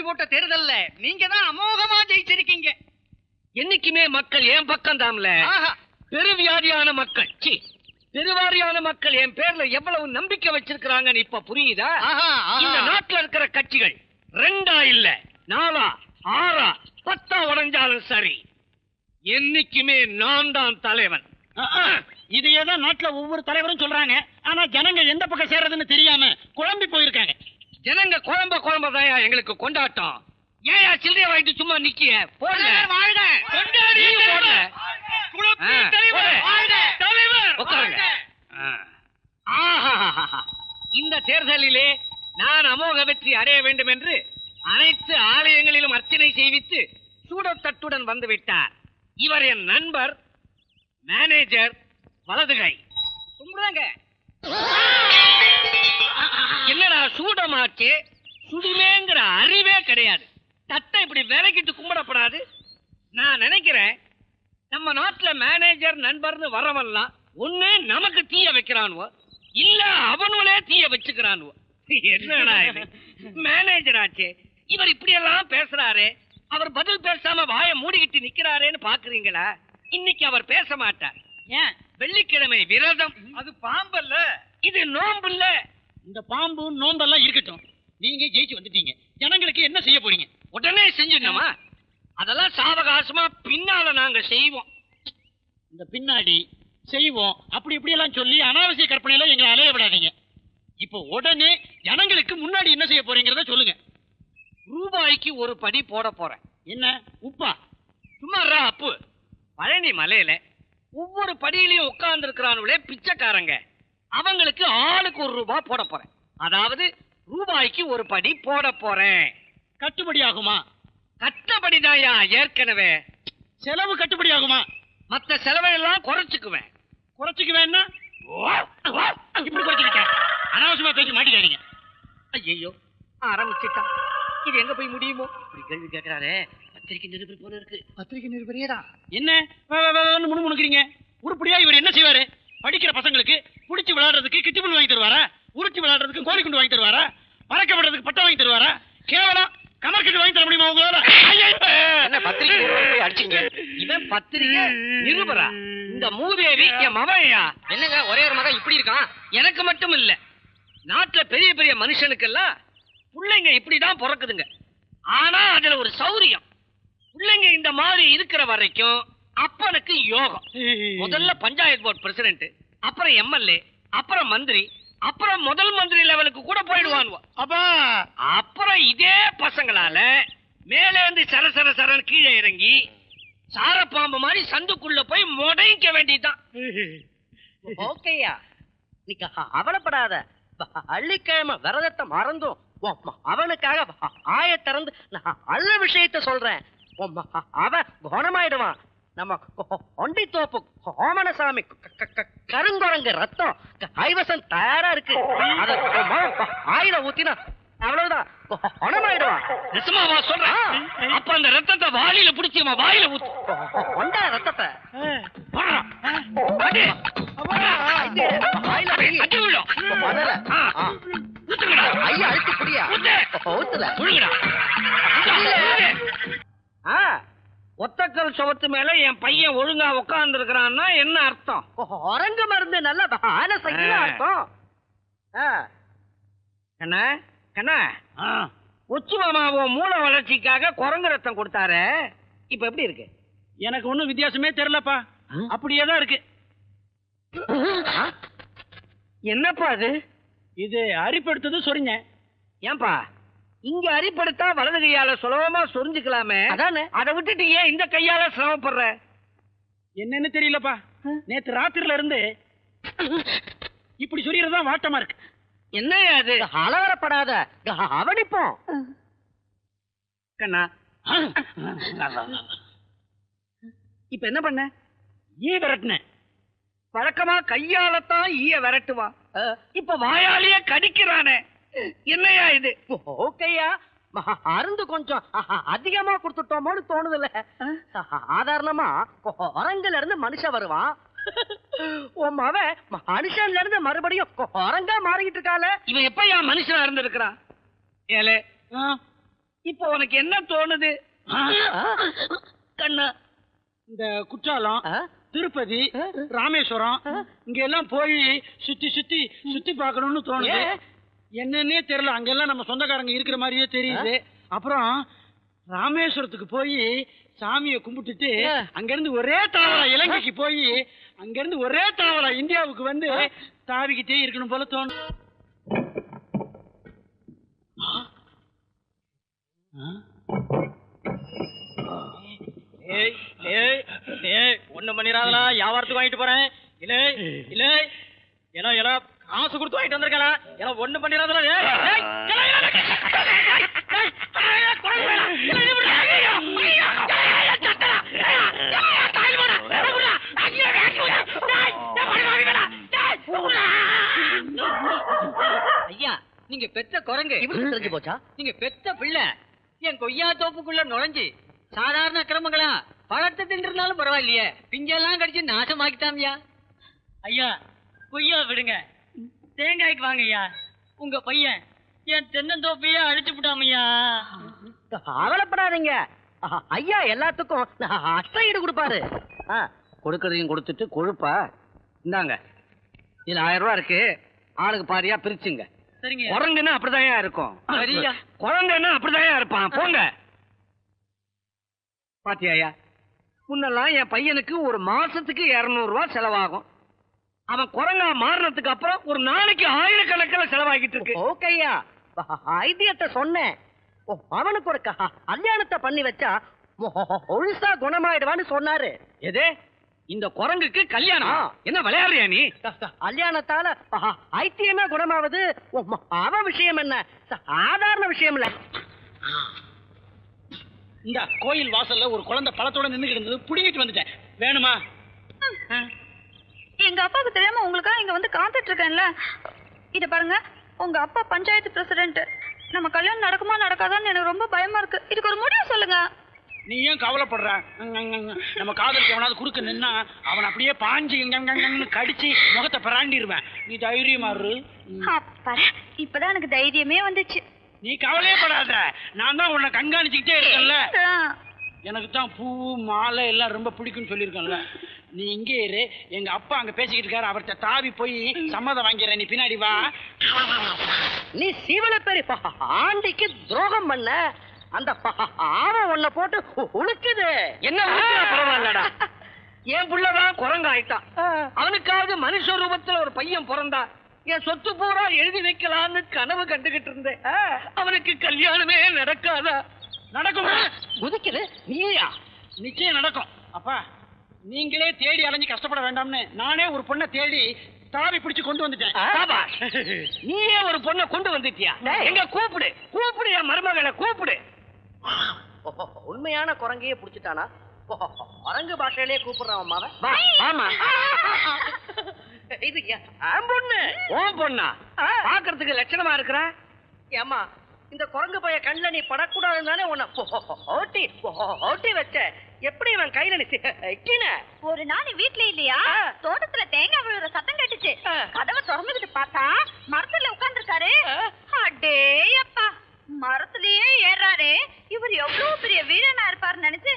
போட்டி போட்ட தேர்தல்ல நீங்க தான் அமோகமா ஜெயிச்சிருக்கீங்க. என்னைக்குமே மக்கள் என் பக்கம் தாம்ல. பெருவியாதியான மக்கள். சி பெருவாரியான மக்கள் என் பேர்ல எவ்வளவு நம்பிக்கை வச்சிருக்கிறாங்கன்னு இப்ப புரியுதா. இந்த நாட்டுல இருக்கிற கட்சிகள் ரெண்டா இல்ல நாலா ஆறா பத்தா உடைஞ்சாலும் சரி. என்னைக்குமே நான் தான் தலைவன். இதையே தான் நாட்டுல ஒவ்வொரு தலைவரும் சொல்றாங்க. ஆனா ஜனங்க எந்த பக்கம் சேர்றதுன்னு தெரியாம குழம்பி போயிருக்காங்க. ஜனங்க குழம்ப குழம்பதாயா எங்களுக்கு கொண்டாட்டம். ஏயா சில்லறைய வாங்கிட்டு சும்மா நிக்கிய? போடல வாழ்க. கொண்டாடி. உட்காருங்க. இந்த தேர்தலிலே நான் அமோக வெற்றி அடைய வேண்டும் என்று அனைத்து ஆலயங்களிலும் அர்ச்சனை செய்வித்து சூடத்தட்டுடன் வந்து விட்டார் இவர் என் நண்பர் மேனேஜர் வலதுகை. கும்பிடுறாங்க என்னடா சூடமாச்சே? சுடுமேங்கிற அறிவே கிடையாது. தட்டை இப்படி விலகிட்டு கும்பிடப்படாது. நான் நினைக்கிறேன் நம்ம நாட்டுல மேனேஜர் நண்பர்னு வரவெல்லாம் ஒண்ணு நமக்கு தீய வைக்கிறானுவோ இல்ல அவனுங்களே தீய வச்சுக்கிறானுவோ. என்னடா இது? மேனேஜர் ஆச்சே. இவர் இப்படி எல்லாம் பேசுறாரே. அவர் பதில் பேசாம வாயை மூடிக்கிட்டு நிக்கிறாரேன்னு பாக்குறீங்களா? இன்னைக்கு அவர் பேச மாட்டார். ஏன்? வெள்ளிக்கிழமை விரதம். அது பாம்பல்ல இது நோம்பு இல்ல. இந்த பாம்பு நோம்பெல்லாம் இருக்கட்டும். நீங்க ஜெயிச்சு வந்துட்டீங்க. ஜனங்களுக்கு என்ன செய்ய போறீங்க? உடனே செஞ்சிடணுமா? அதெல்லாம் சாவகாசமா பின்னால நாங்க செய்வோம். இந்த பின்னாடி செய்வோம். அப்படி இப்படி எல்லாம் சொல்லி அனாவசிய கற்பனையில எங்களை அலைய விடாதீங்க. இப்போ உடனே ஜனங்களுக்கு முன்னாடி என்ன செய்ய போறீங்கிறத சொல்லுங்க. ரூபாய்க்கு ஒரு படி போட போறேன். என்ன? உப்பா? சும்மா அப்பு. பழனி மலையில ஒவ்வொரு படியிலையும் உட்கார்ந்து இருக்கிறானுங்களே பிச்சைக்காரங்க. அவங்களுக்கு ஆளுக்கு ஒரு ரூபாய் போட போறேன். அதாவது ரூபாய்க்கு ஒரு படி போட போறேன். கட்டுப்படி ஆகுமா கட்டபடிதாயா ஏற்கனவே. செலவு கட்டுப்படி ஆகுமா மத்த செலவையெல்லாம் குறைச்சுக்குவேன். குறைச்சிக்க வேணா இப்படி குறைச்சிக்கிட்டேன். அனாவசியமா பேசி மாட்டிக்காதீங்க. ஐயோ ஆரம்பிச்சிட்டா. இது எங்க போய் முடியுமோ? இப்படி கேள்வி கேட்கிறாரே. பத்திரிக்கை நிருபர் போல இருக்கு. பத்திரிகை நிருபரேதான் என்ன? முணுமுணுக்கிறீங்க. உருப்படியா இவர் என்ன செய்வாரு? படிக்கிற பசங்களுக்கு புடிச்சு விளையாடுறதுக்கு கிட்டிபுல் வாங்கி தருவாரா? உருட்டி விளையாடுறதுக்கு கோழி குண்டு வாங்கி தருவாரா? பறக்க விடுறதுக்கு பட்டம் வாங்கி தருவாரா? கேவலம். கமர் கட்டு வாங்கி தர முடியுமா உங்களால? என்ன பத்திரிக்கை அடிச்சீங்க. இவன் பத்திரிக்கை நிருபரா. இந்த மூதேவி என் மவனையா? என்னங்க ஒரே ஒரு மகன் இப்படி இருக்கான்? எனக்கு மட்டும் இல்ல. நாட்டுல பெரிய பெரிய மனுஷனுக்கெல்லாம் பிள்ளைங்க இப்படிதான் பிறக்குதுங்க. ஆனா அதுல ஒரு சௌரியம். பிள்ளைங்க இந்த மாதிரி இருக்கிற வரைக்கும் அப்பனுக்கு யோகம். முதல்ல பஞ்சாயத்து போர்டு பிரசிடென்ட் அப்புறம் எம்எல்ஏ அப்புறம் மந்திரி அப்புறம் முதல் மந்திரி லெவலுக்கு கூட போயிடுவானுவோ. அப்பா. அப்புறம் இதே பசங்களால மேலே இருந்து சர சர சரன்னு கீழே இறங்கி சாரப்பாம்பு மாதிரி சந்துக்குள்ள போய் முடைக்க வேண்டியதுதான். ஓகேயா. நீ அவலப்படாத. அள்ளிக்கிழமை விரதத்தை மறந்தும் அவனுக்காக ஆய திறந்து நான் நல்ல விஷயத்த சொல்றேன். அவன் குணமாயிடுவான். நம்ம ஒண்டித்தோப்பு கோமனசாமி க- க- க- கருங்குரங்கு ரத்தம் கைவசம் தயாரா இருக்கு. அத ஆயில ஊத்தினா அவ்வளவுதான். குணமாயிடுவான் நிசமாவா சொல்றேன் அப்ப அந்த ரத்தத்தை வாளியில பிடிச்சி அவன் வாயில ஊத்து. கொண்டா ரத்தத்தை. போடுறா. அடி. இது, வாயில வை. ஒத்தக்கல் சுவத்து மேல என் பையன் ஒழுங்கா உட்கார்ந்து இருக்கிறான்னா என்ன அர்த்தம்? குரங்கு மருந்து நல்ல ஆன செய்யல. அர்த்தம். ஆ. கண்ணா கண்ணா உச்சி மாமாவும் மூல வளர்ச்சிக்காக குரங்கு ரத்தம் கொடுத்தாரு. இப்ப எப்படி இருக்கு? எனக்கு ஒண்ணும் வித்தியாசமே தெரியலப்பா. அப்படியே தான் இருக்கு. என்னப்பா அது? இது அரிப்படுத்தது சொரிங்க ஏன்பா? இங்க அரிப்படுத்தா வலது கையால சுலபமா சொரிஞ்சுக்கலாமே. அதானே? அதை விட்டுட்டு ஏன் இந்த கையால சிரமப்படுற? என்னன்னு தெரியலப்பா. நேத்து ராத்திரில இருந்து இப்படி சொரியறதா வாட்டமா இருக்கு. என்னையா அது? அலவரப்படாத. அவனிப்போம். கண்ணா. இப்ப என்ன பண்ண? ஈ விரட்டினேன் வழக்கமா கையாலத்தான் ஈய விரட்டுவான். இப்ப வாயாலேயே கடிக்கிறானே. என்னையா இது? ஓகேயா. அருந்து கொஞ்சம். அதிகமா கொடுத்துட்டோமோன்னு தோணுதுல்ல. சாதாரணமா குரங்குல இருந்து மனுஷன் வருவான். உன் மவன் மனுஷன்ல இருந்து மறுபடியும் குரங்கா மாறிக்கிட்டு இருக்கால இவன் எப்ப என் மனுஷனா இருந்திருக்கிறான்? ஏலே இப்போ உனக்கு என்ன தோணுது? கண்ணா இந்த குற்றாலம் திருப்பதி ராமேஸ்வரம் இங்க எல்லாம் போய் சுத்தி சுத்தி சுத்தி பார்க்கணும்னு தோணுது. என்னன்னே தெரியல. அங்கெல்லாம் நம்ம சொந்தக்காரங்க இருக்கிற மாதிரியே தெரியுது. அப்புறம் ராமேஸ்வரத்துக்கு போய் சாமியை கும்பிட்டுட்டு அங்க இருந்து ஒரே தாவரா இலங்கைக்கு போய் அங்க இருந்து ஒரே தாவரா இந்தியாவுக்கு வந்து தாவிக்கிட்டே இருக்கணும் போல தோணும் ஏய் ஏய் ஏய் ஒண்ணு பண்ணிராதலா வியாபாரத்துக்கு வாங்கிட்டு போறேன். இல்ல இல்ல ஏன்னா ஏன்னா காசு கொடுத்து வாங்கிட்டு வந்திருக்கலாம் ஏன்னா ஒண்ணு பண்ணிராதலா ஏய் ஏய், ஏய், ஏய், ஏய், ஏய், ஏய், ஏய், குரங்கு வேணா. ஏய், ஏய், விடுடா. ஐயா நீங்க பெத்த குரங்கு இவருக்கு தெரிஞ்சு போச்சா நீங்க பெத்த பிள்ளை என் கொய்யா தோப்புக்குள்ள நுழைஞ்சு சாதாரண கிரமங்களா பழத்தை தின்றிருந்தாலும் பரவாயில்லையே பிஞ்செல்லாம் கடிச்சு நாசமாக்கிட்டாமியா ஐயா கொய்யா விடுங்க தேங்காய்க்கு வாங்க ஐயா உங்க பையன் என் தென்னந்தோப்பையே அழிச்சு விட்டாமையா? கவலைப்படாதீங்க. அஹ், ஐயா எல்லாத்துக்கும் அஷ்ட ஈடு கொடுப்பாரு கொடுக்கறதையும் கொடுத்துட்டு கொழுப்பா. இந்தாங்க. இதுல ஆயிரம் ரூபாய் இருக்கு. ஆளுக்கு பாதியா பிரிச்சுங்க. சரிங்க. குரங்குன்னா அப்படிதான் இருக்கும். சரியா. குழந்தைன்னா அப்படிதான் இருப்பான். போங்க. பாத்தியாயா முன்னெல்லாம் என் பையனுக்கு ஒரு மாசத்துக்கு இருநூறு ரூபாய் செலவாகும். அவன் குரங்கா மாறினதுக்கு அப்புறம் ஒரு நாளைக்கு ஆயிரக்கணக்கில் செலவாகிட்டு இருக்கு. ஓகேயா ஐதியத்தை சொன்னேன். ஓ, அவனுக்கு ஒரு கல்யாணத்தை பண்ணி வச்சா ஒழுசா குணமாயிடுவான்னு சொன்னாரு. எது? இந்த குரங்குக்கு கல்யாணம். என்ன விளையாடுறியா நீ? கல்யாணத்தால அஹ், ஐத்தியமே குணமாவது? அவன் விஷயம் என்ன? சாதாரண விஷயம் இல்ல. இந்த கோயில் வாசல்ல ஒரு குழந்தை பழத்தோட நின்று இருந்தது. புடிங்கிட்டு வந்துட்டேன். வேணுமா? எங்க அப்பாவுக்கு தெரியாம உங்களுக்காக இங்க வந்து காத்துட்டு இருக்கேன்ல இத பாருங்க உங்க அப்பா பஞ்சாயத்து பிரசிடென்ட் நம்ம கல்யாணம் நடக்குமா நடக்காதான்னு எனக்கு ரொம்ப பயமா இருக்கு. இதுக்கு ஒரு முடிவு சொல்லுங்க. நீ ஏன் கவலைப்படுற. நம்ம காதலுக்கு எவனாவது குறுக்க நின்னா அவன் அப்படியே பாஞ்சு கடிச்சு முகத்தை பிராண்டிடுவேன் நீ தைரியமா இரு. இப்பதான் எனக்கு தைரியமே வந்துச்சு. நீ கவலையே படாத. நான் தான் உன்னை கண்காணிச்சுக்கிட்டே இருக்கேன்ல. எனக்கு தான் பூ மாலை எல்லாம் ரொம்ப பிடிக்கும்னு சொல்லியிருக்கேன்ல. நீ இங்கே இரு. எங்க அப்பா அங்க பேசிக்கிட்டு இருக்காரு. அவர்கிட்ட தாவி போய் சம்மதம் வாங்கிறேன் நீ பின்னாடி வா. நீ சீவல பெரிய ஆண்டிக்கு துரோகம் பண்ண அந்த ஆவம் உன்னை போட்டு உழுக்குது என்ன பரவாயில்லடா. என் புள்ளதான் குரங்கு ஆயிட்டான் அவனுக்காவது மனுஷ ரூபத்துல ஒரு பையன் பிறந்தா. என் சொத்து பூரா எழுதி வைக்கலாம்னு கனவு கண்டுகிட்டு இருந்தேன். அவனுக்கு கல்யாணமே நடக்காதா? நடக்கும்? குதிக்குது. நீயா? நிச்சயம் நடக்கும். அப்பா நீங்களே தேடி அலைஞ்சு கஷ்டப்பட வேண்டாம்னு நானே ஒரு பொண்ணை தேடி தாவி பிடிச்சு கொண்டு வந்துட்டேன். நீயே ஒரு பொண்ணை கொண்டு வந்துட்டியா? டேய். எங்க கூப்பிடு. கூப்பிடு என் மருமகளை கூப்பிடு. உண்மையான குரங்கையே புடிச்சிட்டானா? குரங்கு பாஷையிலே கூப்பிடுறான் அம்மாவை. ஆமா இது என் பொண்ணு. உன் பொண்ணா? பாக்குறதுக்கு லட்சணமா இருக்கிற? ஏம்மா இந்த குரங்கு பைய கண்ணுல நீ படக்கூடாதுன்னு தானே உன்னை ஓட்டி ஓட்டி வச்ச. எப்படி இவன் கையில நீ சிக்கின ஒரு நாள் வீட்ல இல்லையா? தோட்டத்துல தேங்காய் விழுற சத்தம் கேட்டுச்சு. கதவை திறந்துகிட்டு பார்த்தா மரத்துல உட்கார்ந்துருக்காரு. அடே அப்பா மரத்திலேயே ஏறாரே இவர் எவ்வளவு பெரிய வீரனா இருப்பாருன்னு நினைச்சு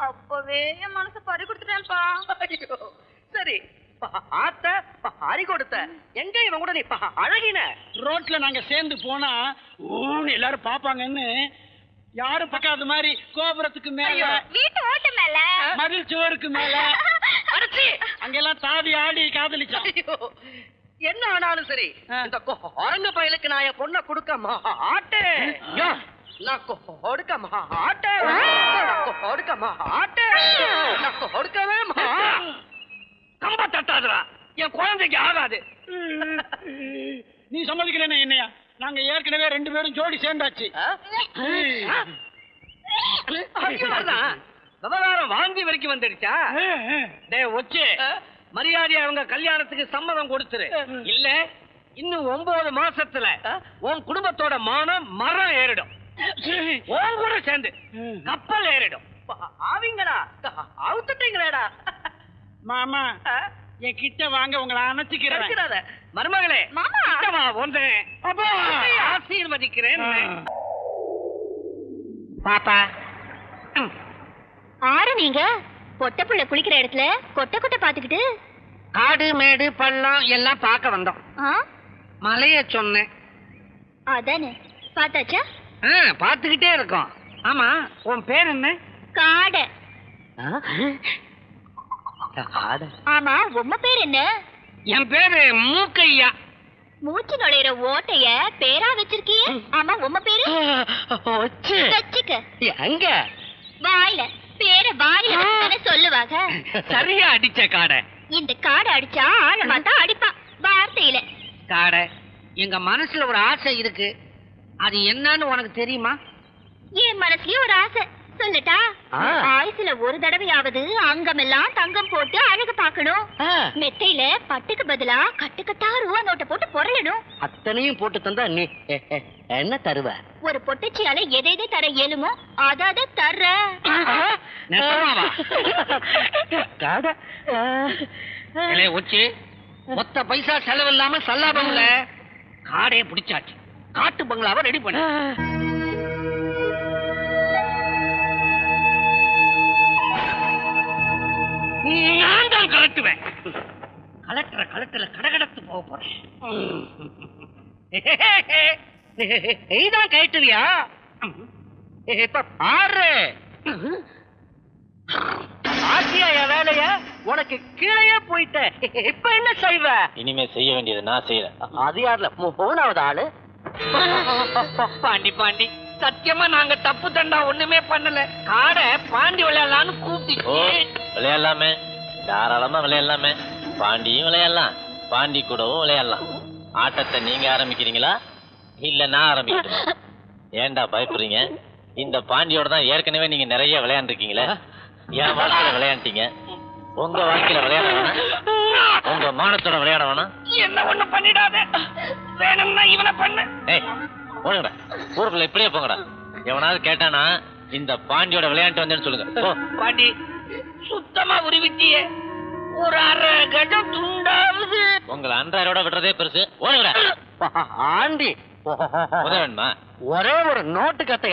அப்பவே என் மனசு பறி கொடுத்துட்டேன்ப்பா. ஐயோ, சரி ப- ஆத்த ப- அரி கொடுத்த. எங்க இவன் கூட நீ ப- அழகின? ரோட்ல நாங்க சேர்ந்து போனா ஊன்னு எல்லாரும் பாப்பாங்கன்னு யாரும் பார்க்காத மாதிரி கோபுரத்துக்கு மேல மதில் சுவருக்கு மேல. அடிச்சி! அங்கெல்லாம் தாவி ஆடி காதலிச்சோம் ஐயோ, என்ன ஆனாலும் சரி. இந்த குரங்கு பயலுக்கு நான் என் பொண்ணை கொடுக்க மாட்டேன். நான் கொடுக்க மாட்டேன். கொடுக்க மாட்டேன். நான் கொடுக்கவே கம்ப தட்டாதுடா. என் குழந்தைக்கு ஆகாது. நீ சம்மதிக்கலன்னா என்னையா? நாங்க ஏற்கனவே ரெண்டு பேரும் ஜோடி சேர்ந்தாச்சு. விவகாரம் வாந்தி வரைக்கும் வந்துடுச்சா? டேய் ஒச்சு. மரியாதை அவங்க கல்யாணத்துக்கு சம்மதம் கொடுத்துரு. இல்ல இன்னும் ஒன்பது மாசத்துல உன் குடும்பத்தோட மானம் மரம் ஏறிடும். உன் கூட சேர்ந்து கப்பல் ஏறிடும். ஆவிங்களா? அவுத்துட்டீங்களேடா. மாமா என் கிட்ட வாங்க உங்களை அணைச்சிக்கிறேன். மருமகளே மாமா. கிட்ட வா, வந்தேன். அப்பா. ஆசீர்வதிக்கிறேன் பாப்பா. ஆறு நீங்க? பொட்ட புள்ள குளிக்கிற இடத்துல கொட்டை கொட்டை பாத்துக்கிட்டு காடு மேடு பள்ளம் எல்லாம் பார்க்க வந்தோம். ஆ? மலைய சொன்னேன். அதானே? பார்த்தாச்சா? ஆ பார்த்துக்கிட்டே இருக்கோம். ஆமா உன் பேர் என்ன? காடை. காடை. ஆமா உம்ம பேர் என்ன? என் பேரு மூக்கையா. மூச்சு நுழையிற ஓட்டைய பேரா வச்சிருக்கியே? ஆமா உம்ம பேரு? வச்சு வச்சுக்க. எங்க வாயில. பேர வாயில வச்சுதானே சொல்லுவாங்க சரியா அடிச்ச காடை. இந்த காடை அடிச்சா ஆழமா தான் அடிப்பான். வார்த்தையில. காடை எங்க மனசுல ஒரு ஆசை இருக்கு. அது என்னன்னு உனக்கு தெரியுமா? என் மனசுலயும் ஒரு ஆசை. சொல்லட்டா? ஆ. ஆயுசுல ஒரு தடவையாவது அங்கமெல்லாம் தங்கம் போட்டு அழகு பார்க்கணும். ஆ, மெத்தையில பட்டுக்கு பதிலா கட்டுக்கட்டா ரூபா நோட்டை போட்டு பொருளணும் அத்தனையும் போட்டு தந்தா நீ என்ன தருவ? ஒரு பொட்டச்சியால எதை எதை தர இயலுமோ அதை அதை தர்ற உச்சி மொத்த பைசா செலவு இல்லாம சல்லாபம்ல காடையை பிடிச்சாச்சு. காட்டு பங்களாவை ரெடி பண்ணு. நான் தான் கலட்டுவேன். கலட்டுற கலட்டுல கடகடத்து போக போறேன். நீதான் கேட்டுவியா இப்ப பாரு. ஆசியா என் வேலைய உனக்கு கீழே போயிட்ட. இப்ப என்ன செய்வ? இனிமே செய்ய வேண்டியது நான் செய்யறேன். அது யாருல? மூணாவது ஆளு. பாண்டி பாண்டி. சத்தியமா நாங்க தப்பு தண்டா ஒண்ணுமே பண்ணல. காடை பாண்டி விளையாடலான்னு ஓ கூப்பிட்டு விளையாடலாமே. தாராளமா விளையாடலாமே. பாண்டியும் விளையாடலாம். பாண்டி கூடவும் விளையாடலாம். ஆட்டத்தை நீங்க ஆரம்பிக்கிறீங்களா? இல்ல நான் ஆரம்பிக்கட்டுமா? ஏன்டா பயப்படுறீங்க? இந்த பாண்டியோட தான் ஏற்கனவே நீங்க நிறைய விளையாண்டுருக்கீங்களே. என் வாழ்க்கையில விளையாண்டீங்க உங்க வாழ்க்கையில விளையாட வேணாம். உங்க மானத்தோட விளையாட வேணாம். என்ன ஒண்ணு பண்ணிடாத. வேணும்னா இவனை பண்ணு. போங்கடா. ஊருக்குள்ள இப்படியே போங்கடா. எவனாவது கேட்டானா இந்த பாண்டியோட விளையாண்டு வந்தேன்னு சொல்லுங்க. பாண்டி சுத்தமா உருவிட்டியே. ஒரு அரை கஜம் துண்டாவது. உங்களை அன்றாரோட விடுறதே பெருசு. ஓடுங்கடா. ஆண்டி. உதவ வேணுமா ஒரே ஒரு நோட்டு கத்தை.